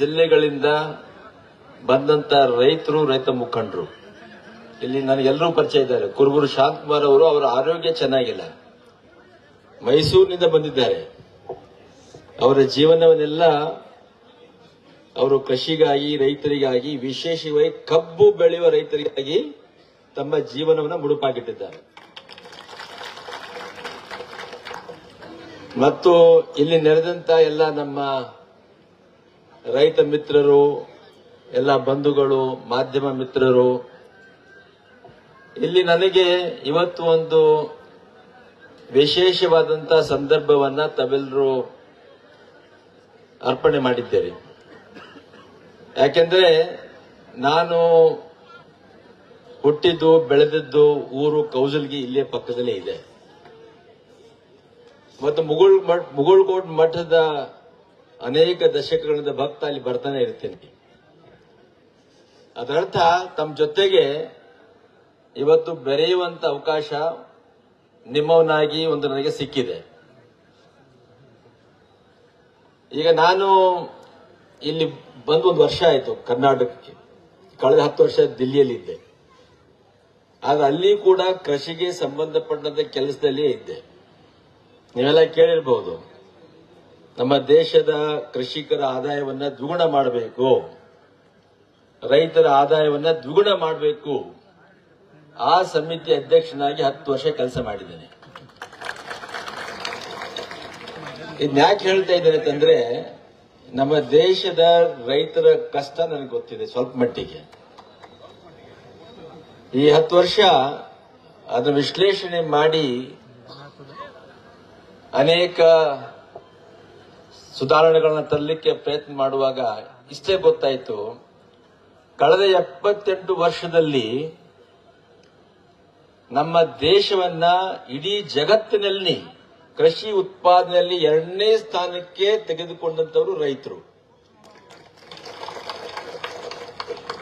ಜಿಲ್ಲೆಗಳಿಂದ ಬಂದಂತ ರೈತರು, ರೈತ ಮುಖಂಡರು. ಇಲ್ಲಿ ನನಗೆಲ್ಲರೂ ಪರಿಚಯ ಇದ್ದಾರೆ. ಕುರುಬೂರು ಶಾಂತಕುಮಾರ್ ಅವರು ಅವರ ಆರೋಗ್ಯ ಚೆನ್ನಾಗಿಲ್ಲ. ಮೈಸೂರಿನಿಂದ ಬಂದಿದ್ದಾರೆ. ಅವರ ಜೀವನವನ್ನೆಲ್ಲ ಅವರು ಕೃಷಿಗಾಗಿ, ರೈತರಿಗಾಗಿ, ವಿಶೇಷವಾಗಿ ಕಬ್ಬು ಬೆಳೆಯುವ ರೈತರಿಗಾಗಿ ತಮ್ಮ ಜೀವನವನ್ನು ಮುಡುಪಾಗಿಟ್ಟಿದ್ದಾರೆ. ಮತ್ತು ಇಲ್ಲಿ ನೆರೆದಂತ ಎಲ್ಲ ನಮ್ಮ ರೈತ ಮಿತ್ರರು, ಎಲ್ಲ ಬಂಧುಗಳು, ಮಾಧ್ಯಮ ಮಿತ್ರರು, ಇಲ್ಲಿ ನನಗೆ ಇವತ್ತು ಒಂದು ವಿಶೇಷವಾದಂತ ಸಂದರ್ಭವನ್ನ ತಾವೆಲ್ಲರೂ ಅರ್ಪಣೆ ಮಾಡಿದ್ದೇನೆ ಯಾಕೆಂದ್ರೆ ನಾನು ಹುಟ್ಟಿದ್ದು, ಬೆಳೆದಿದ್ದು ಊರು ಕೌಜಲ್ಗಿ ಇಲ್ಲೇ ಪಕ್ಕದಲ್ಲೇ ಇದೆ. ಮತ್ತು ಮುಗುಳ್ ಮಠ ಮುಗುಳ್ಕೋಟ್ ಮಠದ ಅನೇಕ ದಶಕಗಳಿಂದ ಭಕ್ತ ಅಲ್ಲಿ ಬರ್ತಾನೆ ಇರ್ತೇನೆ. ಅದರರ್ಥ ತಮ್ಮ ಜೊತೆಗೆ ಇವತ್ತು ಬೆರೆಯುವಂತ ಅವಕಾಶ ನಿಮ್ಮವನಾಗಿ ಒಂದು ನನಗೆ ಸಿಕ್ಕಿದೆ. ಈಗ ನಾನು ಇಲ್ಲಿ ಬಂದು ಒಂದು ವರ್ಷ ಆಯಿತು ಕರ್ನಾಟಕಕ್ಕೆ. ಕಳೆದ ಹತ್ತು ವರ್ಷ ದಿಲ್ಲಿಯಲ್ಲಿದ್ದೆ. ಆದ್ರೆ ಅಲ್ಲಿ ಕೂಡ ಕೃಷಿಗೆ ಸಂಬಂಧಪಟ್ಟಂತ ಕೆಲಸದಲ್ಲಿ ಇದ್ದೆ. ನೀವೆಲ್ಲ ಕೇಳಿರಬಹುದು ನಮ್ಮ ದೇಶದ ಕೃಷಿಕರ ಆದಾಯವನ್ನ ದ್ವಿಗುಣ ಮಾಡಬೇಕು. ರೈತರ ಆದಾಯವನ್ನ ದ್ವಿಗುಣ ಮಾಡಬೇಕು. ಆ ಸಮಿತಿ ಅಧ್ಯಕ್ಷನಾಗಿ ಹತ್ತು ವರ್ಷ ಕೆಲಸ ಮಾಡಿದ್ದೇನೆ. ಇದನ್ಯಾಕೆ ಹೇಳ್ತಾ ಇದ್ದೇನೆ ಅಂತಂದ್ರೆ, ನಮ್ಮ ದೇಶದ ರೈತರ ಕಷ್ಟ ನನಗೆ ಗೊತ್ತಿದೆ ಸ್ವಲ್ಪ ಮಟ್ಟಿಗೆ. ಈ ಹತ್ತು ವರ್ಷ ಅದನ್ನು ವಿಶ್ಲೇಷಣೆ ಮಾಡಿ ಅನೇಕ ಸುಧಾರಣೆಗಳನ್ನ ತರಲಿಕ್ಕೆ ಪ್ರಯತ್ನ ಮಾಡುವಾಗ ಇಷ್ಟೇ ಗೊತ್ತಾಯಿತು. ಕಳೆದ ಎಪ್ಪತ್ತೆಂಟು ವರ್ಷದಲ್ಲಿ ನಮ್ಮ ದೇಶವನ್ನ ಇಡೀ ಜಗತ್ತಿನಲ್ಲಿ ಕೃಷಿ ಉತ್ಪಾದನೆಯಲ್ಲಿ ಎರಡನೇ ಸ್ಥಾನಕ್ಕೆ ತೆಗೆದುಕೊಂಡಂತವರು ರೈತರು.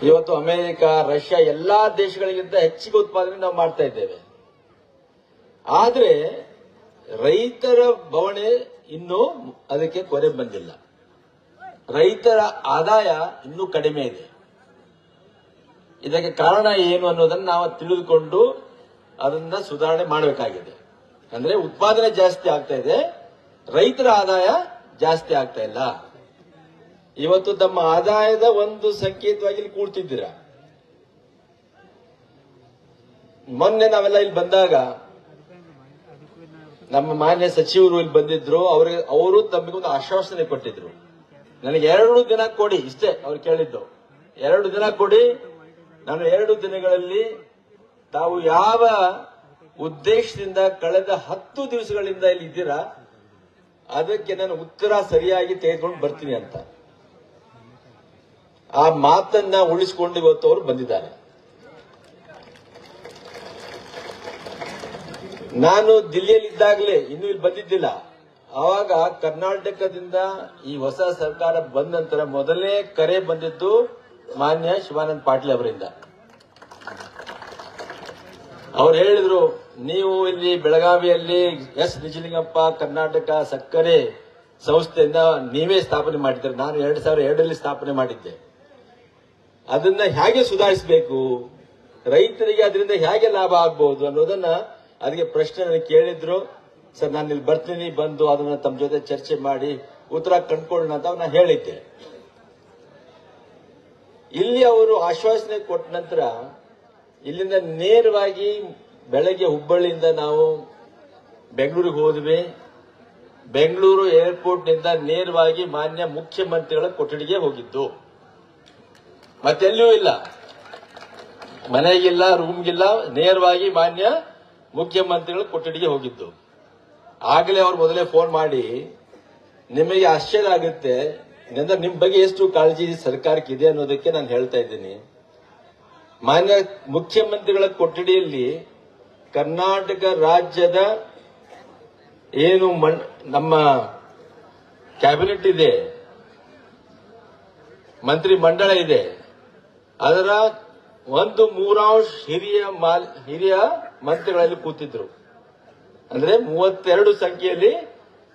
ಇವತ್ತು ಅಮೆರಿಕ, ರಷ್ಯಾ ಎಲ್ಲಾ ದೇಶಗಳಿಗಿಂತ ಹೆಚ್ಚಿಗೆ ಉತ್ಪಾದನೆ ನಾವು ಮಾಡ್ತಾ ಇದ್ದೇವೆ. ಆದರೆ ರೈತರ ಬವಣೆ ಇನ್ನೂ ಅದಕ್ಕೆ ಕೊರೆ ಬಂದಿಲ್ಲ. ರೈತರ ಆದಾಯ ಇನ್ನೂ ಕಡಿಮೆ ಇದೆ. ಇದಕ್ಕೆ ಕಾರಣ ಏನು ಅನ್ನೋದನ್ನ ನಾವು ತಿಳಿದುಕೊಂಡು ಅದನ್ನ ಸುಧಾರಣೆ ಮಾಡಬೇಕಾಗಿದೆ. ಅಂದ್ರೆ ಉತ್ಪಾದನೆ ಜಾಸ್ತಿ ಆಗ್ತಾ ಇದೆ, ರೈತರ ಆದಾಯ ಜಾಸ್ತಿ ಆಗ್ತಾ ಇಲ್ಲ. ಇವತ್ತು ತಮ್ಮ ಆದಾಯದ ಒಂದು ಸಂಕೇತವಾಗಿ ಇಲ್ಲಿ ಕೂಡ್ತಿದ್ದೀರಾ ಮೊನ್ನೆ ನಾವೆಲ್ಲ ಇಲ್ಲಿ ಬಂದಾಗ ನಮ್ಮ ಮಾನ್ಯ ಸಚಿವರು ಇಲ್ಲಿ ಬಂದಿದ್ರು, ಅವ್ರಿಗೆ, ಅವರು ತಮಗೊಂದು ಆಶ್ವಾಸನೆ ಕೊಟ್ಟಿದ್ರು. ನನಗೆ ಎರಡು ದಿನ ಕೊಡಿ, ಇಷ್ಟೇ ಅವ್ರು ಕೇಳಿದ್ದು. ಎರಡು ದಿನ ಕೊಡಿ, ನಾನು ಎರಡು ದಿನಗಳಲ್ಲಿ ತಾವು ಯಾವ ಉದ್ದೇಶದಿಂದ ಕಳೆದ ಹತ್ತು ದಿವಸಗಳಿಂದ ಇಲ್ಲಿ ಇದ್ದೀರಾ, ಅದಕ್ಕೆ ನಾನು ಉತ್ತರ ಸರಿಯಾಗಿ ತೆಗೆದುಕೊಂಡು ಬರ್ತೀನಿ ಅಂತ. ಆ ಮಾತನ್ನ ಉಳಿಸಿಕೊಂಡು ಇವತ್ತು ಅವರು ಬಂದಿದ್ದಾರೆ. ನಾನು ದಿಲ್ಲಿಯಲ್ಲಿ ಇದ್ದಾಗಲೇ ಇನ್ನೂ ಇಲ್ಲಿ ಬಂದಿದ್ದಿಲ್ಲ. ಆವಾಗ ಕರ್ನಾಟಕದಿಂದ ಈ ಹೊಸ ಸರ್ಕಾರ ಬಂದ ನಂತರ ಮೊದಲನೇ ಕರೆ ಬಂದಿದ್ದು ಮಾನ್ಯ ಶಿವಾನಂದ ಪಾಟೀಲ್ ಅವರಿಂದ. ಅವ್ರು ಹೇಳಿದ್ರು, ನೀವು ಇಲ್ಲಿ ಬೆಳಗಾವಿಯಲ್ಲಿ ಎಸ್. ನಿಜಲಿಂಗಪ್ಪ ಕರ್ನಾಟಕ ಸಕ್ಕರೆ ಸಂಸ್ಥೆಯಿಂದ ನೀವೇ ಸ್ಥಾಪನೆ ಮಾಡಿದ್ದೀರಿ. ನಾನು ಎರಡು ಸಾವಿರ ಎರಡರಲ್ಲಿ ಸ್ಥಾಪನೆ ಮಾಡಿದ್ದೆ. ಅದನ್ನ ಹೇಗೆ ಸುಧಾರಿಸಬೇಕು? ರೈತರಿಗೆ ಅದರಿಂದ ಹೇಗೆ ಲಾಭ ಆಗ್ಬಹುದು ಅನ್ನೋದನ್ನ ಅದಕ್ಕೆ ಪ್ರಶ್ನೆ ನನಗೆ ಕೇಳಿದ್ರು, ಸರ್, ನಾನು ಇಲ್ಲಿ ಬರ್ತೀನಿ, ಬಂದು ಅದನ್ನ ತಮ್ಮ ಜೊತೆ ಚರ್ಚೆ ಮಾಡಿ ಉತ್ತರ ಕಂಡ್ಕೊಳ್ಳೋಣ ಅಂತ ನಾನು ಹೇಳಿದ್ದೆ. ಇಲ್ಲಿ ಅವರು ಆಶ್ವಾಸನೆ ಕೊಟ್ಟ ನಂತರ, ಇಲ್ಲಿಂದ ನೇರವಾಗಿ ಬೆಳಗ್ಗೆ ಹುಬ್ಬಳ್ಳಿಯಿಂದ ನಾವು ಬೆಂಗಳೂರಿಗೆ ಹೋದ್ವಿ. ಬೆಂಗಳೂರು ಏರ್ಪೋರ್ಟ್ನಿಂದ ನೇರವಾಗಿ ಮಾನ್ಯ ಮುಖ್ಯಮಂತ್ರಿಗಳ ಕೊಠಡಿಗೆ ಹೋಗಿದ್ದು. ಮತ್ತೆಲ್ಲಿಯೂ ಇಲ್ಲ. ಮನೆಗಿಲ್ಲ ರೂಮ್ಗಿಲ್ಲ ನೇರವಾಗಿ ಮಾನ್ಯ ಮುಖ್ಯಮಂತ್ರಿಗಳ ಕೊಠಡಿಗೆ ಹೋಗಿದ್ದು. ಆಗಲೇ ಅವ್ರು ಮೊದಲೇ ಫೋನ್ ಮಾಡಿ, ನಿಮಗೆ ಆಶ್ಚರ್ಯ ಆಗುತ್ತೆ. ನಿಮ್ ಬಗ್ಗೆ ಎಷ್ಟು ಕಾಳಜಿ ಸರ್ಕಾರಕ್ಕೆ ಇದೆ ಅನ್ನೋದಕ್ಕೆ ನಾನು ಹೇಳ್ತಾ ಇದ್ದೀನಿ. ಮಾನ್ಯ ಮುಖ್ಯಮಂತ್ರಿಗಳ ಕೊಠಡಿಯಲ್ಲಿ ಕರ್ನಾಟಕ ರಾಜ್ಯದ ಏನು ನಮ್ಮ ಕ್ಯಾಬಿನೆಟ್ ಇದೆ ಮಂತ್ರಿ ಮಂಡಳ ಇದೆ, ಅದರ ಒಂದು ಮೂರಾಂಶ ಹಿರಿಯ ಹಿರಿಯ ಮಂತ್ರಿಗಳಲ್ಲಿ ಕೂತಿದ್ರು. ಅಂದ್ರೆ ಮೂವತ್ತೆರಡು ಸಂಖ್ಯೆಯಲ್ಲಿ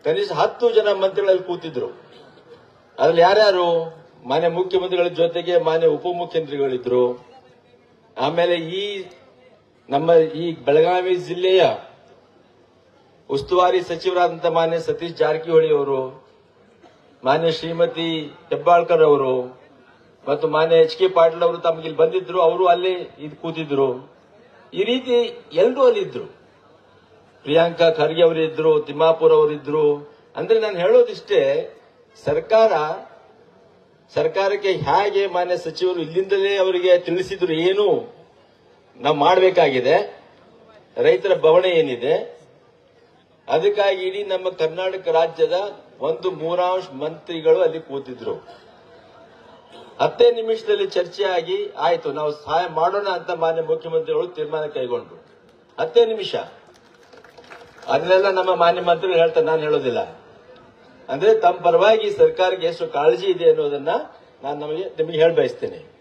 ಕನಿಷ್ಠ ಹತ್ತು ಜನ ಮಂತ್ರಿಗಳಲ್ಲಿ ಕೂತಿದ್ರು. ಅದ್ರಲ್ಲಿ ಯಾರ್ಯಾರು? ಮಾನ್ಯ ಮುಖ್ಯಮಂತ್ರಿಗಳ ಜೊತೆಗೆ ಮಾನ್ಯ ಉಪಮುಖ್ಯಮಂತ್ರಿಗಳಿದ್ರು. ಆಮೇಲೆ ಈ ನಮ್ಮ ಈ ಬೆಳಗಾವಿ ಜಿಲ್ಲೆಯ ಉಸ್ತುವಾರಿ ಸಚಿವರಾದಂಥ ಮಾನ್ಯ ಸತೀಶ್ ಜಾರಕಿಹೊಳಿ ಅವರು, ಮಾನ್ಯ ಶ್ರೀಮತಿ ಹೆಬ್ಬಾಳ್ಕರ್ ಅವರು, ಮತ್ತು ಮಾನ್ಯ ಎಚ್ ಕೆ ಪಾಟೀಲ್ ಅವರು ತಮಗೆ ಇಲ್ಲಿ ಬಂದಿದ್ರು. ಅವರು ಅಲ್ಲಿ ಇದು ಕೂತಿದ್ರು. ಈ ರೀತಿ ಎಲ್ಲರೂ ಅಲ್ಲಿದ್ರು ಪ್ರಿಯಾಂಕಾ ಖರ್ಗೆ ಅವರಿದ್ರು, ತಿಮ್ಮಾಪುರ್ ಅವರಿದ್ರು. ಅಂದ್ರೆ ನಾನು ಹೇಳೋದಿಷ್ಟೇ, ಸರ್ಕಾರ, ಸರ್ಕಾರಕ್ಕೆ ಹೇಗೆ ಮಾನ್ಯ ಸಚಿವರು ಇಲ್ಲಿಂದಲೇ ಅವರಿಗೆ ತಿಳಿಸಿದ್ರು ಏನು ನಾವು ಮಾಡಬೇಕಾಗಿದೆ. ರೈತರ ಬವಣೆ ಏನಿದೆ. ಅದಕ್ಕಾಗಿ ಇಡೀ ನಮ್ಮ ಕರ್ನಾಟಕ ರಾಜ್ಯದ ಒಂದು ಮೂರಾಂಶ ಮಂತ್ರಿಗಳು ಅಲ್ಲಿ ಕೂತಿದ್ರು. ಹತ್ತೇ ನಿಮಿಷದಲ್ಲಿ ಚರ್ಚೆ ಆಗಿ ಆಯ್ತು. ನಾವು ಸಹಾಯ ಮಾಡೋಣ ಅಂತ ಮಾನ್ಯ ಮುಖ್ಯಮಂತ್ರಿಗಳು ತೀರ್ಮಾನ ಕೈಗೊಂಡ್ರು. ಹತ್ತೇ ನಿಮಿಷ. ಅದನ್ನೆಲ್ಲ ನಮ್ಮ ಮಾನ್ಯ ಮಂತ್ರಿಗಳು ಹೇಳ್ತಾರೆ, ನಾನು ಹೇಳೋದಿಲ್ಲ. ಅಂದ್ರೆ ತಮ್ಮ ಪರವಾಗಿ ಸರ್ಕಾರಕ್ಕೆ ಎಷ್ಟು ಕಾಳಜಿ ಇದೆ ಅನ್ನೋದನ್ನ ನಾನು ನಮಗೆ, ನಿಮಗೆ ಹೇಳ ಬಯಸ್ತೇನೆ.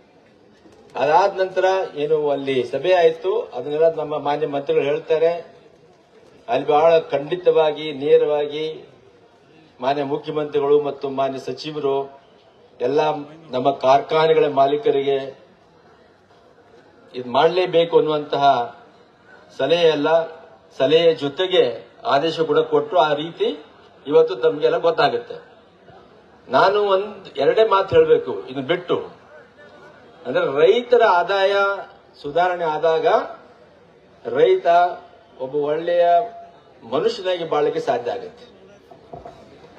ಅದಾದ ನಂತರ ಏನು ಅಲ್ಲಿ ಸಭೆ ಆಯಿತು. ಅದನ್ನೆಲ್ಲ ನಮ್ಮ ಮಾನ್ಯ ಮಂತ್ರಿಗಳು ಹೇಳ್ತಾರೆ. ಅಲ್ಲಿ ಬಹಳ ಖಂಡಿತವಾಗಿ, ನೇರವಾಗಿ ಮಾನ್ಯ ಮುಖ್ಯಮಂತ್ರಿಗಳು ಮತ್ತು ಮಾನ್ಯ ಸಚಿವರು ಎಲ್ಲ ನಮ್ಮ ಕಾರ್ಖಾನೆಗಳ ಮಾಲೀಕರಿಗೆ ಇದು ಮಾಡಲೇಬೇಕು ಅನ್ನುವಂತಹ ಸಲಹೆ ಅಲ್ಲ ಸಲಹೆಯ ಜೊತೆಗೆ ಆದೇಶ ಕೂಡ ಕೊಟ್ಟರು ಆ ರೀತಿ ಇವತ್ತು ತಮಗೆಲ್ಲ ಗೊತ್ತಾಗುತ್ತೆ. ನಾನು ಒಂದು, ಎರಡೇ ಮಾತು ಹೇಳಬೇಕು. ಇದನ್ನು ಬಿಟ್ಟು. ಅಂದ್ರೆ ರೈತರ ಆದಾಯ ಸುಧಾರಣೆ ಆದಾಗ ರೈತ ಒಬ್ಬ ಒಳ್ಳೆಯ ಮನುಷ್ಯನಾಗಿ ಬಾಳಕ್ಕೆ ಸಾಧ್ಯ ಆಗುತ್ತೆ.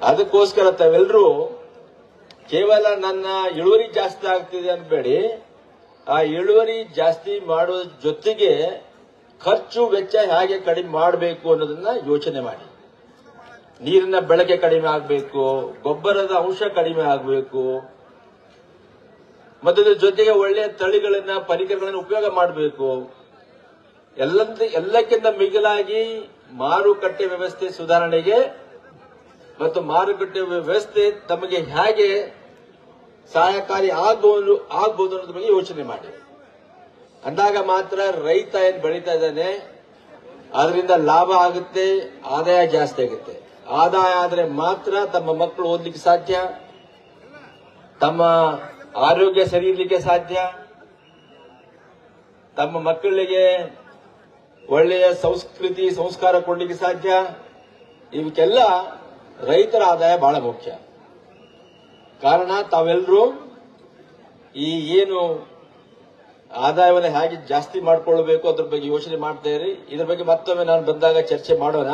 ಅದಕ್ಕೋಸ್ಕರ ತಾವೆಲ್ಲರೂ ಕೇವಲ ನನ್ನ ಇಳುವರಿ ಜಾಸ್ತಿ ಆಗ್ತಿದೆ ಅನ್ಬೇಡಿ. ಆ ಇಳುವರಿ ಜಾಸ್ತಿ ಮಾಡುವ ಜೊತೆಗೆ ಖರ್ಚು ವೆಚ್ಚ ಹೇಗೆ ಕಡಿಮೆ ಮಾಡಬೇಕು ಅನ್ನೋದನ್ನ ಯೋಚನೆ ಮಾಡಿ. ನೀರಿನ ಬೆಳಕೆ ಕಡಿಮೆ ಆಗಬೇಕು, ಗೊಬ್ಬರದ ಅಂಶ ಕಡಿಮೆ ಆಗಬೇಕು, ಮತ್ತು ಜೊತೆಗೆ ಒಳ್ಳೆಯ ತಳಿಗಳನ್ನ, ಪರಿಕರಗಳನ್ನ ಉಪಯೋಗ ಮಾಡಬೇಕು. ಎಲ್ಲಂತ, ಎಲ್ಲಕ್ಕಿಂತ ಮಿಗಿಲಾಗಿ ಮಾರುಕಟ್ಟೆ ವ್ಯವಸ್ಥೆ ಸುಧಾರಣೆಗೆ, ಮತ್ತು ಮಾರುಕಟ್ಟೆ ವ್ಯವಸ್ಥೆ ತಮಗೆ ಹೇಗೆ ಸಹಾಯಕಾರಿ ಆಗ್ಬೋದು ಆಗ್ಬೋದು ಅನ್ನೋದ್ರ ಬಗ್ಗೆ ಯೋಚನೆ ಮಾಡಿ. ಅಂದಾಗ ಮಾತ್ರ ರೈತ ಏನ್ ಬೆಳೀತಾ ಇದ್ದಾನೆ, ಅದರಿಂದ ಲಾಭ ಆಗುತ್ತೆ, ಆದಾಯ ಜಾಸ್ತಿ ಆಗುತ್ತೆ. ಆದಾಯ ಆದರೆ ಮಾತ್ರ ತಮ್ಮ ಮಕ್ಕಳು ಓದ್ಲಿಕ್ಕೆ ಸಾಧ್ಯ, ತಮ್ಮ ಆರೋಗ್ಯ ಸರಿ ಇರ್ಲಿಕ್ಕೆ ಸಾಧ್ಯ, ತಮ್ಮ ಮಕ್ಕಳಿಗೆ ಒಳ್ಳೆಯ ಸಂಸ್ಕೃತಿ, ಸಂಸ್ಕಾರ ಕೊಡ್ಲಿಕ್ಕೆ ಸಾಧ್ಯ, ಇವಕ್ಕೆಲ್ಲ ರೈತರ ಆದಾಯ ಬಹಳ ಮುಖ್ಯ. ಕಾರಣ ತಾವೆಲ್ಲರೂ ಈ ಏನು ಆದಾಯವನ್ನು ಹೇಗೆ ಜಾಸ್ತಿ ಮಾಡ್ಕೊಳ್ಬೇಕು ಅದ್ರ ಬಗ್ಗೆ ಯೋಚನೆ ಮಾಡ್ತಾ ಇರಿ. ಇದ್ರ ಬಗ್ಗೆ ಮತ್ತೊಮ್ಮೆ ನಾನು ಬಂದಾಗ ಚರ್ಚೆ ಮಾಡೋಣ.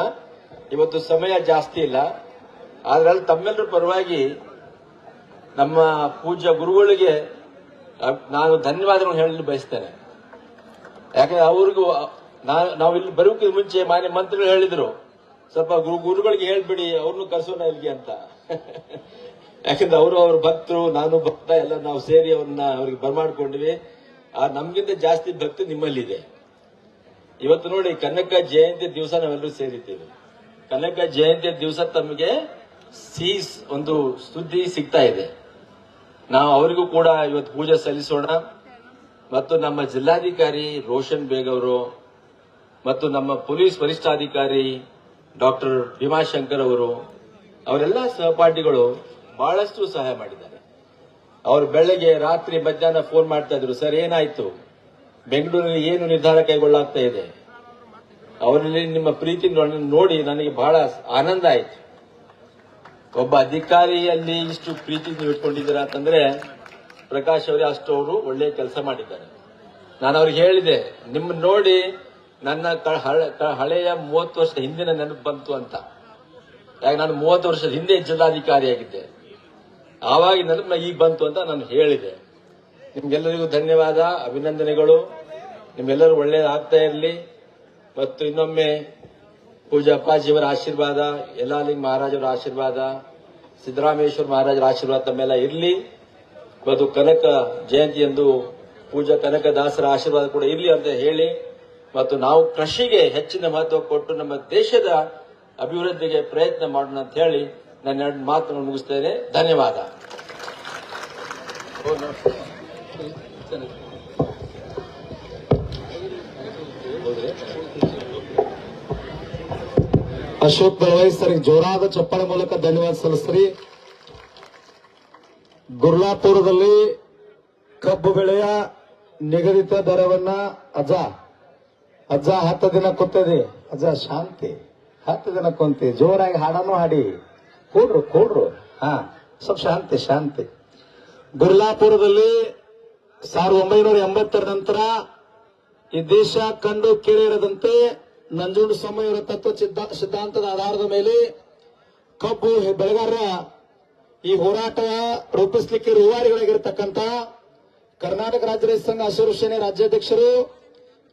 ಇವತ್ತು ಸಮಯ ಜಾಸ್ತಿ ಇಲ್ಲ. ಆದ್ರಲ್ಲಿ ತಮ್ಮೆಲ್ಲರ ಪರವಾಗಿ ನಮ್ಮ ಪೂಜ್ಯ ಗುರುಗಳಿಗೆ ನಾನು ಧನ್ಯವಾದಗಳನ್ನು ಹೇಳಲು ಬಯಸ್ತೇನೆ. ಯಾಕಂದ್ರೆ ಅವ್ರಿಗೂ ನಾವು ನಾವು ಇಲ್ಲಿ ಬರೋಕ್ಕಿಂತ ಮುಂಚೆ ಮಾನ್ಯ ಮಂತ್ರಿಗಳು ಹೇಳಿದ್ರು, ಸ್ವಲ್ಪ ಗುರು, ಗುರುಗಳಿಗೆ ಹೇಳ್ಬಿಡಿ, ಅವ್ರನ್ನು ಕರೆಸೋಣ ಇಲ್ಲಿಗೆ ಅಂತ. ಯಾಕಂದ್ರೆ ಅವರು ಅವ್ರ ಭಕ್ತರು, ನಾನು ಭಕ್ತ, ಎಲ್ಲ ನಾವು ಸೇರಿ ಅವ್ರನ್ನ ಅವ್ರಿಗೆ ಬರ್ಮಾಡ್ಕೊಂಡ್ವಿ. ಆ, ನಮ್ಗಿಂತ ಜಾಸ್ತಿ ಭಕ್ತಿ ನಿಮ್ಮಲ್ಲಿದೆ. ಇವತ್ತು ನೋಡಿ, ಕನಕ ಜಯಂತಿ ದಿವಸ ನಾವೆಲ್ಲರೂ ಸೇರಿದ್ದೀವಿ. ಕನಕ ಜಯಂತಿ ದಿವಸ ತಮಗೆ ಸೀಸ್, ಒಂದು ಸುದ್ದಿ ಸಿಗ್ತಾ ಇದೆ. ನಾವು ಅವರಿಗೂ ಕೂಡ ಇವತ್ತು ಪೂಜೆ ಸಲ್ಲಿಸೋಣ. ಮತ್ತು ನಮ್ಮ ಜಿಲ್ಲಾಧಿಕಾರಿ ರೋಷನ್ ಬೇಗ್ ಅವರು, ಮತ್ತು ನಮ್ಮ ಪೊಲೀಸ್ ವರಿಷ್ಠಾಧಿಕಾರಿ ಡಾಕ್ಟರ್ ಭೀಮಾಶಂಕರ್ ಅವರು, ಅವರೆಲ್ಲ ಸಹಪಾಠಿಗಳು ಬಹಳಷ್ಟು ಸಹಾಯ ಮಾಡಿದ್ದಾರೆ. ಅವರು ಬೆಳಗ್ಗೆ ರಾತ್ರಿ ಮಧ್ಯಾಹ್ನ ಫೋನ್ ಮಾಡ್ತಾ ಇದ್ರು, ಸರ್, ಏನಾಯ್ತು? ಬೆಂಗಳೂರಿನಲ್ಲಿ ಏನು ನಿರ್ಧಾರ ಕೈಗೊಳ್ಳಾಗ್ತಾ ಇದೆ? ಅವರಲ್ಲಿ ನಿಮ್ಮ ಪ್ರೀತಿ ನೋಡಿ ನನಗೆ ಬಹಳ ಆನಂದ ಆಯ್ತು. ಒಬ್ಬ ಅಧಿಕಾರಿಯಲ್ಲಿ ಇಷ್ಟು ಪ್ರೀತಿ ನೀವು ಇಟ್ಕೊಂಡಿದ್ದೀರಾ ಅಂತಂದ್ರೆ ಪ್ರಕಾಶ್ ಅವರೇ ಅಷ್ಟು ಅವರು ಒಳ್ಳೆ ಕೆಲಸ ಮಾಡಿದ್ದಾರೆ. ನಾನು ಅವ್ರಿಗೆ ಹೇಳಿದೆ ನಿಮ್ಮ ನೋಡಿ ನನ್ನ ಹಳೆಯ ಮೂವತ್ತು ವರ್ಷ ಹಿಂದಿನ ನೆನಪು ಬಂತು ಅಂತ. ಯಾಕೆ, ನಾನು ಮೂವತ್ತು ವರ್ಷದ ಹಿಂದೆ ಜಿಲ್ಲಾಧಿಕಾರಿಯಾಗಿದ್ದೆ. ಆವಾಗ ನೆನಪು ಈಗ ಬಂತು ಅಂತ ನಾನು ಹೇಳಿದೆ. ನಿಮ್ಗೆಲ್ಲರಿಗೂ ಧನ್ಯವಾದ, ಅಭಿನಂದನೆಗಳು. ನಿಮ್ಮೆಲ್ಲರೂ ಒಳ್ಳೇದಾಗ್ತಾ ಇರಲಿ. ಮತ್ತು ಇನ್ನೊಮ್ಮೆ ಪೂಜಾ ಅಪ್ಪಾಜಿಯವರ ಆಶೀರ್ವಾದ ಯಲಾಲಿಂಗ್ ಮಹಾರಾಜರ ಆಶೀರ್ವಾದ, ಸಿದ್ದರಾಮೇಶ್ವರ ಮಹಾರಾಜರ ಆಶೀರ್ವಾದ ತಮ್ಮೆಲ್ಲ ಇರಲಿ. ಮತ್ತು ಕನಕ ಜಯಂತಿಯಂದು ಪೂಜಾ ಕನಕದಾಸರ ಆಶೀರ್ವಾದ ಕೂಡ ಇರಲಿ ಅಂತ ಹೇಳಿ. ಮತ್ತು ನಾವು ಕೃಷಿಗೆ ಹೆಚ್ಚಿನ ಮಹತ್ವ ಕೊಟ್ಟು ನಮ್ಮ ದೇಶದ ಅಭಿವೃದ್ಧಿಗೆ ಪ್ರಯತ್ನ ಮಾಡೋಣ ಅಂತ ಹೇಳಿ ನನ್ನ ಎರಡು ಮಾತನ್ನು ಮುಗಿಸ್ತೇನೆ. ಧನ್ಯವಾದ. ಅಶೋಕ್ ಬೆಳವೈ ಸರ್ ಜೋರಾದ ಚಪ್ಪಾಳೆ ಮೂಲಕ ಧನ್ಯವಾದ ಸಲ್ಲಿಸ್ರಿ ಗುರ್ಲಾಪುರದಲ್ಲಿ ಕಬ್ಬು ಬೆಳೆಯ ನಿಗದಿತ ದರವನ್ನ, ಅಜ್ಜ ಅಜ್ಜ ಹತ್ತು ದಿನ ಕೂತದೆ. ಅಜ್ಜ, ಶಾಂತಿ. ಹತ್ತು ದಿನ ಕುಂತಿ ಜೋರಾಗಿ ಹಾಡನ್ನು ಹಾಡಿ. ಕೂಡ್ರು, ಕೊಡ್ರು. ಹಾ, ಸ್ವಲ್ಪ ಶಾಂತಿ ಶಾಂತಿ. ಗುರ್ಲಾಪುರದಲ್ಲಿ ಸಾವಿರದ ಒಂಬೈನೂರ ಎಂಬತ್ತರ ನಂತರ ಈ ದೇಶ ಕಂಡು ಕೇಳಿರದಂತೆ ನಂಜುಂಡ ಸ್ವಾಮಿಯವರ ತತ್ವ ಸಿದ್ಧ- ಸಿದ್ಧಾಂತದ ಆಧಾರದ ಮೇಲೆ ಕಬ್ಬು ಬೆಳಗಾರ ಬೆಳೆಗಾರರ ಈ ಹೋರಾಟ ರೂಪಿಸಲಿಕ್ಕೆ ರೂವಾರಿಗಳಾಗಿರ್ತಕ್ಕಂಥ ಕರ್ನಾಟಕ ರಾಜ್ಯ ರೈತ ಸಂಘ ಹಸಿರು ಸೇನೆ ರಾಜ್ಯಾಧ್ಯಕ್ಷರು,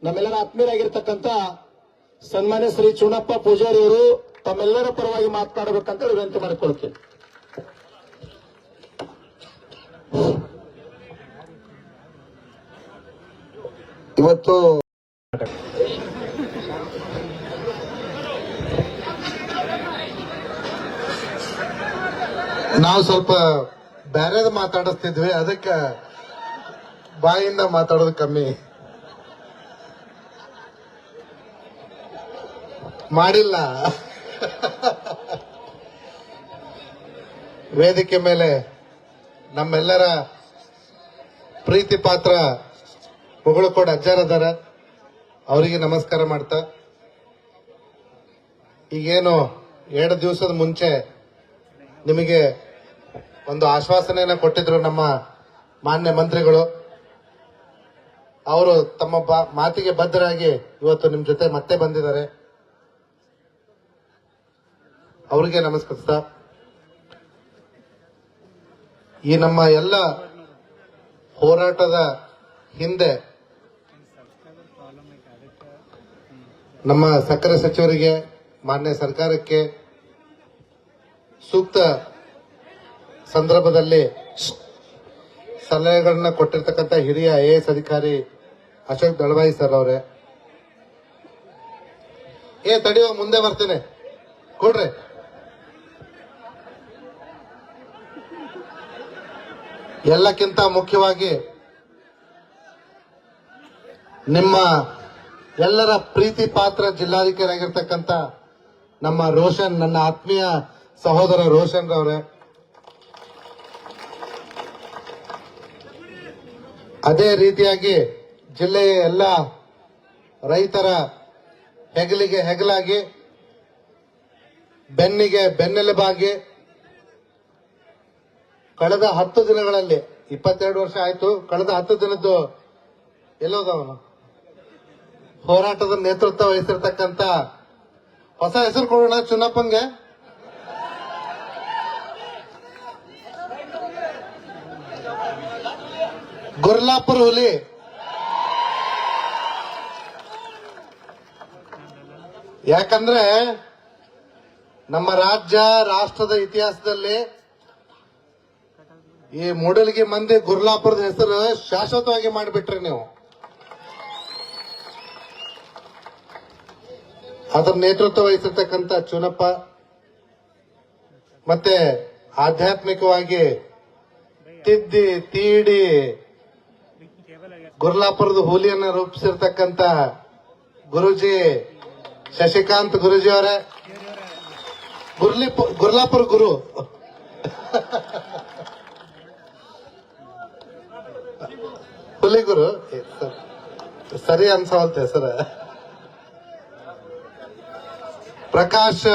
ನಮ್ಮೆಲ್ಲರ ಆತ್ಮೀಯರಾಗಿರ್ತಕ್ಕಂಥ ಸನ್ಮಾನ್ಯ ಶ್ರೀ ಚುಣಪ್ಪ ಪೂಜಾರಿ ಅವರು ತಮ್ಮೆಲ್ಲರ ಪರವಾಗಿ ಮಾತನಾಡಬೇಕಂತ ವಿನಂತಿ ಮಾಡಿಕೊಳ್ತೀನಿ. ಇವತ್ತು ನಾವು ಸ್ವಲ್ಪ ಬ್ಯಾರೇದ್ ಮಾತಾಡಿಸ್ತಿದ್ವಿ, ಅದಕ್ಕೆ ಬಾಯಿಂದ ಮಾತಾಡೋದು ಕಮ್ಮಿ. ಮಾಡಿಲ್ಲ. ವೇದಿಕೆ ಮೇಲೆ ನಮ್ಮೆಲ್ಲರ ಪ್ರೀತಿ ಪಾತ್ರ ಮುಗುಳುಕೋಡ್ ಅಜ್ಜಾರದಾರ ಅವರಿಗೆ ನಮಸ್ಕಾರ ಮಾಡ್ತಾ. ಈಗೇನು ಎರಡು ದಿವಸದ ಮುಂಚೆ ನಿಮಗೆ ಒಂದು ಆಶ್ವಾಸನೆಯನ್ನ ಕೊಟ್ಟಿದ್ರು ನಮ್ಮ ಮಾನ್ಯ ಮಂತ್ರಿಗಳು. ಅವರು ತಮ್ಮ ಮಾತಿಗೆ ಬದ್ಧರಾಗಿ ಇವತ್ತು ನಿಮ್ಮ ಜೊತೆ ಮತ್ತೆ ಬಂದಿದ್ದಾರೆ. ಅವರಿಗೆ ನಮಸ್ಕರಿಸ್ತಾ. ಈ ನಮ್ಮ ಎಲ್ಲ ಹೋರಾಟದ ಹಿಂದೆ ನಮ್ಮ ಸಕ್ಕರೆ ಸಚಿವರಿಗೆ, ಮಾನ್ಯ ಸರ್ಕಾರಕ್ಕೆ ಸೂಕ್ತ ಸಂದರ್ಭದಲ್ಲಿ ಸಲಹೆಗಳನ್ನ ಕೊಟ್ಟಿರ್ತಕ್ಕಂಥ ಹಿರಿಯ ಐ ಎಸ್ ಅಧಿಕಾರಿ ಅಶೋಕ್ ದಳವಾಯಿ ಸರ್ ಅವರೇ. ಏ, ತಡಿಯೋ, ಮುಂದೆ ಬರ್ತೇನೆ. ಕೊಡ್ರಿ. ಎಲ್ಲಕ್ಕಿಂತ ಮುಖ್ಯವಾಗಿ ನಿಮ್ಮ ಎಲ್ಲರ ಪ್ರೀತಿ ಪಾತ್ರ ಜಿಲ್ಲಾಧಿಕಾರಿಯಾಗಿರ್ತಕ್ಕಂಥ ನಮ್ಮ ರೋಷನ್, ನನ್ನ ಆತ್ಮೀಯ ಸಹೋದರ ರೋಷನ್ ರವರೇ. ಅದೇ ರೀತಿಯಾಗಿ ಜಿಲ್ಲೆಯ ಎಲ್ಲ ರೈತರ ಹೆಗಲಿಗೆ ಹೆಗಲಾಗಿ, ಬೆನ್ನಿಗೆ ಬೆನ್ನೆಲುಬಾಗಿ ಕಳೆದ ಹತ್ತು ದಿನಗಳಲ್ಲಿ, ಇಪ್ಪತ್ತೆರಡು ವರ್ಷ ಆಯ್ತು, ಕಳೆದ ಹತ್ತು ದಿನದ್ದು ಎಲ್ಲೋದವನು? ಹೋರಾಟದ ನೇತೃತ್ವ ವಹಿಸಿರ್ತಕ್ಕಂತ ಹೊಸ ಹೆಸರು ಕೊಡೋಣ ಚುನ್ನಪ್ಪಂಗೆ ಗುರ್ಲಾಪುರ ಹುಲಿ. ಯಾಕಂದ್ರೆ ನಮ್ಮ ರಾಜ್ಯ, ರಾಷ್ಟ್ರದ ಇತಿಹಾಸದಲ್ಲಿ ಈ ಮೂಡಲ್ಗಿ ಮಂದಿ ಗುರ್ಲಾಪುರದ ಹೆಸರು ಶಾಶ್ವತವಾಗಿ ಮಾಡಿಬಿಟ್ರಿ ನೀವು. ಅದರ ನೇತೃತ್ವ ವಹಿಸಿರ್ತಕ್ಕಂಥ ಚುನಪ್ಪ, ಮತ್ತೆ ಆಧ್ಯಾತ್ಮಿಕವಾಗಿ ತಿದ್ದಿ, ತೀಡಿ ಗುರ್ಲಾಪುರದ ಹುಲಿಯನ್ನ ರೂಪಿಸಿರ್ತಕ್ಕಂಥ ಗುರುಜಿ ಶಶಿಕಾಂತ್ ಗುರುಜಿ ಅವರೇ. ಗುರ್ಲಿ ಗುರ್ಲಾಪುರ ಗುರು. ಹುಲಿ ಗುರು ಏ, ಸ- ಸರಿ ಅನ್ಸವಲ್ತ ಹೆಸರ ಪ್ರಕಾಶ್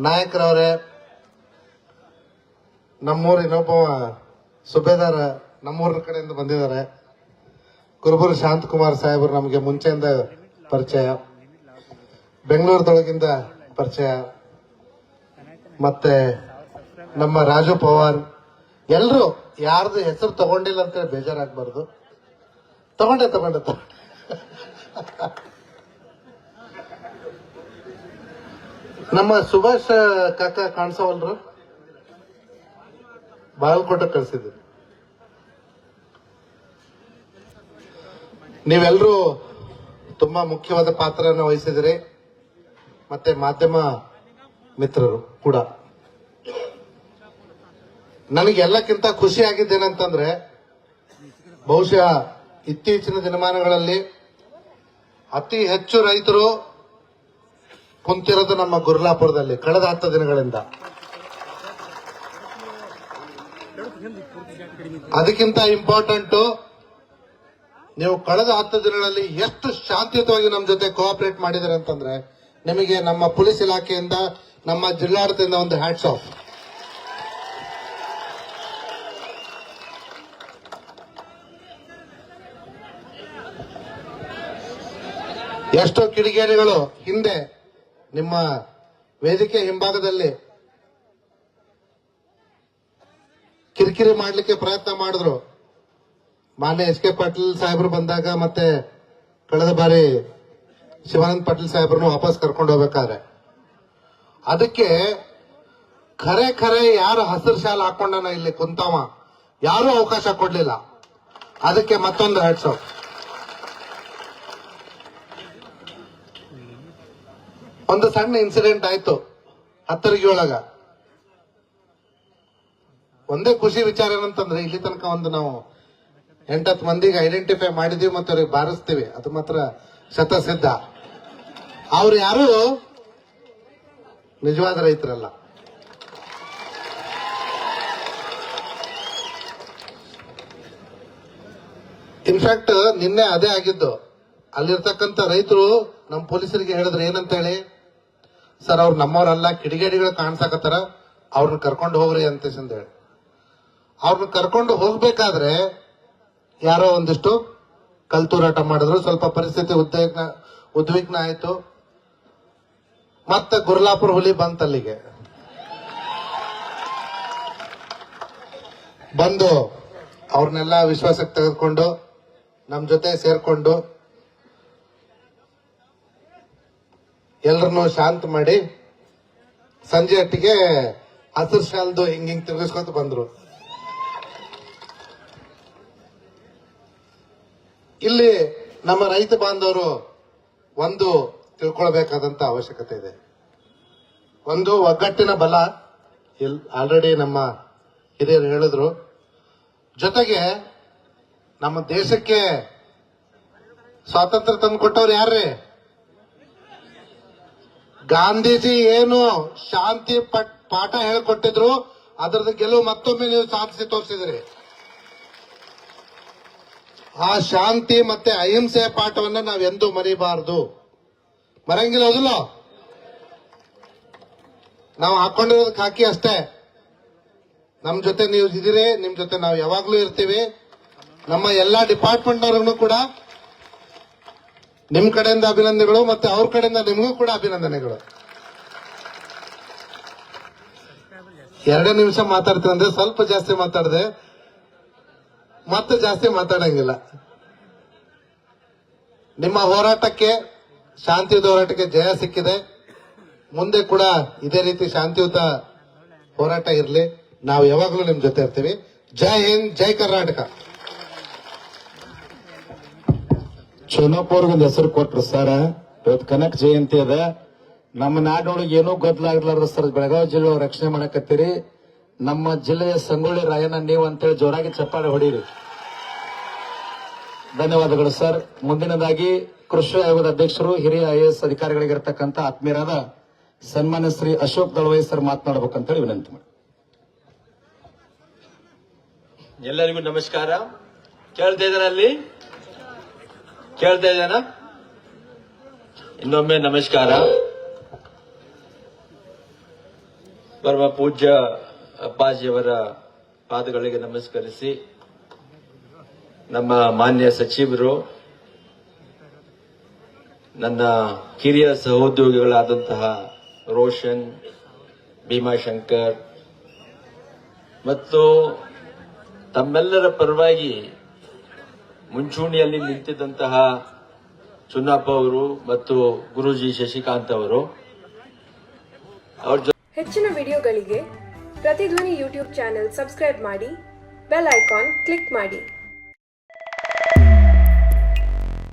ನಾಯಕರವರೇ ನಮ್ಮೂರ ಇನ್ನೊಬ್ಬ ಸುಬೇದಾರ ನಮ್ಮೂರ ಕಡೆಯಿಂದ ಬಂದಿದ್ದಾರೆ. ಗುರುಬುರು ಶಾಂತಕುಮಾರ್ ಸಾಹೇಬರು ನಮಗೆ ಮುಂಚೆಯಿಂದ ಪರಿಚಯ. ಬೆಂಗಳೂರದೊಳಗಿಂದ ಪರಿಚಯ. ಮತ್ತೆ ನಮ್ಮ ರಾಜು ಪವಾರ್ ಎಲ್ರು ಯಾರ್ದು ಹೆಸರು ತಗೊಂಡಿಲ್ಲ ಅಂತೇಳಿ ಬೇಜಾರಾಗಬಾರ್ದು. ತಗೊಂಡೆ ತಗೊಂಡೆ ತಗೊಂಡೆ. ನಮ್ಮ ಸುಭಾಷ್ ಕಾಕ ಕಾಣಿಸವಲ್ರು? ಬಾಗಲಕೋಟೆ ಕಳ್ಸಿದ್ರು ನೀವೆಲ್ಲರೂ ತುಂಬಾ ಮುಖ್ಯವಾದ ಪಾತ್ರನ ವಹಿಸಿದಿರಿ. ಮತ್ತೆ ಮಾಧ್ಯಮ ಮಿತ್ರರು ಕೂಡ. ನನಗೆ ಎಲ್ಲಕ್ಕಿಂತ ಖುಷಿ ಆಗಿದ್ದೇನಂತಂದ್ರೆ, ಬಹುಶಃ ಇತ್ತೀಚಿನ ದಿನಮಾನಗಳಲ್ಲಿ ಅತಿ ಹೆಚ್ಚು ರೈತರು ಕುಂತಿರೋದು ನಮ್ಮ ಗುರ್ಲಾಪುರದಲ್ಲಿ ಕಳೆದ ಹತ್ತು ದಿನಗಳಿಂದ. ಅದಕ್ಕಿಂತ ಇಂಪಾರ್ಟೆಂಟ್, ನೀವು ಕಳೆದ ಹತ್ತು ದಿನಗಳಲ್ಲಿ ಎಷ್ಟು ಶಾಂತಿಯುತವಾಗಿ ನಮ್ಮ ಜೊತೆ ಕೋಆಪರೇಟ್ ಮಾಡಿದ್ದಾರೆ ಅಂತಂದ್ರೆ ನಿಮಗೆ ನಮ್ಮ ಪೊಲೀಸ್ ಇಲಾಖೆಯಿಂದ, ನಮ್ಮ ಜಿಲ್ಲಾಡಳಿತದಿಂದ ಒಂದು ಹ್ಯಾಟ್ಸ್ ಆಫ್. ಎಷ್ಟೋ ಕಿಡಿಗೇಡಿಗಳು ಹಿಂದೆ ನಿಮ್ಮ ವೇದಿಕೆ ಹಿಂಭಾಗದಲ್ಲಿ ಕಿರಿಕಿರಿ ಮಾಡಲಿಕ್ಕೆ ಪ್ರಯತ್ನ ಮಾಡಿದ್ರು. ಮಾನ್ಯ ಎಸ್ ಕೆ ಪಾಟೀಲ್ ಸಾಹೇಬರು ಬಂದಾಗ ಮತ್ತೆ ಕಳೆದ ಬಾರಿ ಶಿವಾನಂದ್ ಪಾಟೀಲ್ ಸಾಹೇಬ್ರನ್ನು ವಾಪಸ್ ಕರ್ಕೊಂಡು ಹೋಗ್ಬೇಕಾದ್ರೆ. ಅದಕ್ಕೆ ಖರೆ ಖರೆ ಯಾರು ಹಸಿರು ಶಾಲ ಹಾಕೊಂಡನ ಇಲ್ಲಿ ಕುಂತಾವ? ಯಾರು ಅವಕಾಶ ಕೊಡ್ಲಿಲ್ಲ. ಅದಕ್ಕೆ ಮತ್ತೊಂದು ಹ್ಯಾಟ್ಸ್ ಒಂದು ಸಣ್ಣ ಇನ್ಸಿಡೆಂಟ್ ಆಯ್ತು ಹತ್ತರಿಗೆ ಒಳಗ ಒಂದೇ ಖುಷಿ ವಿಚಾರ ಏನಂತಂದ್ರೆ, ಇಲ್ಲಿ ತನಕ ಒಂದು ನಾವು ಎಂಟತ್ತು ಮಂದಿಗೆ ಐಡೆಂಟಿಫೈ ಮಾಡಿದೀವಿ ಮತ್ತೆ ಅವ್ರಿಗೆ ಬಾರಿಸ್ತೀವಿ. ಅದು ಮಾತ್ರ ಶತಸಿದ್ಧ. ಅವ್ರು ಯಾರು? ನಿಜವಾದ ರೈತರಲ್ಲ. ಇನ್ಫ್ಯಾಕ್ಟ್ ನಿನ್ನೆ ಅದೇ ಆಗಿದ್ದು. ಅಲ್ಲಿರ್ತಕ್ಕಂಥ ರೈತರು ನಮ್ಮ ಪೊಲೀಸರಿಗೆ ಹೇಳಿದ್ರೆ, ಏನಂತ ಹೇಳಿ? ಸರ್, ಅವ್ರು ನಮ್ಮವರಲ್ಲ, ಕಿಡಿಗೇಡಿಗಳು ಕಾಣ್ಸಕತ್ತಾರ, ಅವ್ರನ್ನ ಕರ್ಕೊಂಡು ಹೋಗ್ರಿ ಅಂತ ಹೇಳಿ ಅವ್ರನ್ನ ಕರ್ಕೊಂಡು ಹೋಗ್ಬೇಕಾದ್ರೆ ಯಾರೋ ಒಂದಿಷ್ಟು ಕಲ್ತೂರಾಟ ಮಾಡಿದ್ರು, ಸ್ವಲ್ಪ ಪರಿಸ್ಥಿತಿ ಉದ್ವಿಗ್ನ ಉದ್ವಿಗ್ನ ಆಯ್ತು. ಮತ್ತೆ ಗುರ್ಲಾಪುರ ಹುಲಿ ಬಂತ ಅಲ್ಲಿಗೆ ಬಂದು ಅವ್ರನ್ನೆಲ್ಲ ವಿಶ್ವಾಸಕ್ಕೆ ತೆಗೆದುಕೊಂಡು ನಮ್ಮ ಜೊತೆ ಸೇರ್ಕೊಂಡು ಎಲ್ಲರನ್ನು ಶಾಂತ ಮಾಡಿ ಸಂಜೆ ಹೊತ್ತಿಗೆ ಹಸಿರು ಶಾಲ್ದು ಹಿಂಗ್ ಹಿಂಗ್ ತಿರುಗಿಸ್ಕೊತ ಬಂದ್ರು. ಇಲ್ಲಿ ನಮ್ಮ ರೈತ ಬಾಂಧವರು ಒಂದು ತಿಳ್ಕೊಳ್ಬೇಕಾದಂತ ಅವಶ್ಯಕತೆ ಇದೆ. ಒಂದು ಒಗ್ಗಟ್ಟಿನ ಬಲ ಆಲ್ರೆಡಿ ನಮ್ಮ ಹಿರಿಯರು ಹೇಳಿದ್ರು. ಜೊತೆಗೆ ನಮ್ಮ ದೇಶಕ್ಕೆ ಸ್ವಾತಂತ್ರ್ಯ ತಂದು ಕೊಟ್ಟವ್ರು ಯಾರ್ರೀ? ಗಾಂಧೀಜಿ ಏನು ಶಾಂತಿ ಪಾಠ ಹೇಳ್ಕೊಟ್ಟಿದ್ರು ಅದರದ ಗೆಲುವು ಮತ್ತೊಮ್ಮೆ ನೀವು ಸಾಧಿಸಿ ತೋರಿಸಿದ್ರಿ. ಆ ಶಾಂತಿ ಮತ್ತೆ ಅಹಿಂಸೆಯ ಪಾಠವನ್ನ ನಾವೆಂದೂ ಮರಿಬಾರದು. ಮರಂಗಿಲ್ಲ ಅದಲ್ಲ ನಾವು ಹಾಕೊಂಡಿರೋದು ಹಾಕಿ ಅಷ್ಟೇ. ನಮ್ ಜೊತೆ ನೀವು ಇದ್ದೀರಿ ನಿಮ್ ಜೊತೆ ನಾವು ಯಾವಾಗ್ಲೂ ಇರ್ತೀವಿ. ನಮ್ಮ ಎಲ್ಲಾ ಡಿಪಾರ್ಟ್ಮೆಂಟ್ ಅವ್ರಿಗೂ ಕೂಡ ನಿಮ್ ಕಡೆಯಿಂದ ಅಭಿನಂದನೆಗಳು ಮತ್ತೆ ಅವ್ರ ಕಡೆಯಿಂದ ನಿಮಗೂ ಕೂಡ ಅಭಿನಂದನೆಗಳು. ಎರಡೇ ನಿಮಿಷ ಮಾತಾಡ್ತೀನಿ ಅಂದ್ರೆ ಸ್ವಲ್ಪ ಜಾಸ್ತಿ ಮಾತಾಡಿದೆ, ಮತ್ತೆ ಜಾಸ್ತಿ ಮಾತಾಡಂಗಿಲ್ಲ. ನಿಮ್ಮ ಹೋರಾಟಕ್ಕೆ ಶಾಂತಿಯುತ ಹೋರಾಟಕ್ಕೆ ಜಯ ಸಿಕ್ಕಿದೆ. ಮುಂದೆ ಕೂಡ ಇದೇ ರೀತಿ ಶಾಂತಿಯುತ ಹೋರಾಟ ಇರಲಿ. ನಾವು ಯಾವಾಗಲೂ ನಿಮ್ಮ ಜೊತೆ ಇರ್ತೀವಿ. ಜೈ ಹಿಂದ್, ಜೈ ಕರ್ನಾಟಕ. ಚುನಪ್ಪ ಒಂದು ಹೆಸರು ಕೊಟ್ರು ಸರ್. ಇವತ್ತು ಕನಕ ಜಯಂತಿ ಅದ. ನಮ್ಮ ನಾಡಿನೊಳಗೆ ಏನೂ ಗೊತ್ತಲಾಗ್ಲಾರ್ದ ಸರ್. ಬೆಳಗಾವಿ ಜಿಲ್ಲೆ ರಕ್ಷಣೆ ಮಾಡಕತ್ತೀರಿ. ನಮ್ಮ ಜಿಲ್ಲೆಯ ಸಂಗೊಳ್ಳಿ ರಾಯಣ್ಣ ನೀವು ಅಂತೇಳಿ ಜೋರಾಗಿ ಚಪ್ಪಾಳೆ ಹೊಡೀರಿ. ಧನ್ಯವಾದಗಳು ಸರ್. ಮುಂದಿನದಾಗಿ ಕೃಷಿ ಆಯೋಗದ ಅಧ್ಯಕ್ಷರು, ಹಿರಿಯ ಐಎಎಸ್ ಅಧಿಕಾರಿಗಳಿಗಿರ್ತಕ್ಕಂಥ ಆತ್ಮೀಯರಾದ ಸನ್ಮಾನ್ಯ ಶ್ರೀ ಅಶೋಕ್ ದಳವೈ ಸರ್ ಮಾತನಾಡಬೇಕಂತೇಳಿ ವಿನಂತಿ ಮಾಡಿ ಎಲ್ಲರಿಗೂ ನಮಸ್ಕಾರ. ಕೇಳ್ತಾ ಇದ್ದಾರ ಅಲ್ಲಿ? ಕೇಳ್ತಾ ಇದ್ದಾನ? ಇನ್ನೊಮ್ಮೆ ನಮಸ್ಕಾರ. ಪರಮ ಪೂಜ್ಯ ಅಪ್ಪಾಜಿಯವರ ಪಾದಗಳಿಗೆ ನಮಸ್ಕರಿಸಿ. ನಮ್ಮ ಮಾನ್ಯ ಸಚಿವರು, ನನ್ನ ಕಿರಿಯ ಸಹೋದ್ಯೋಗಿಗಳಾದಂತಹ ರೋಷನ್, ಭೀಮಾಶಂಕರ್, ಮತ್ತು ತಮ್ಮೆಲ್ಲರ ಪರವಾಗಿ ಮುಂಚೂಣಿಯಲ್ಲಿ ನಿಂತಿದ್ದಂತಹ ಚುನ್ನಪ್ಪ ಅವರು ಮತ್ತು ಗುರುಜಿ ಶಶಿಕಾಂತ್ ಅವರು ಹೆಚ್ಚಿನ ವಿಡಿಯೋಗಳಿಗೆ ಪ್ರತಿಧ್ವನಿ ಯೂಟ್ಯೂಬ್ ಚಾನೆಲ್ ಸಬ್ಸ್ಕ್ರೈಬ್ ಮಾಡಿ, ಬೆಲ್ ಐಕಾನ್ ಕ್ಲಿಕ್ ಮಾಡಿ.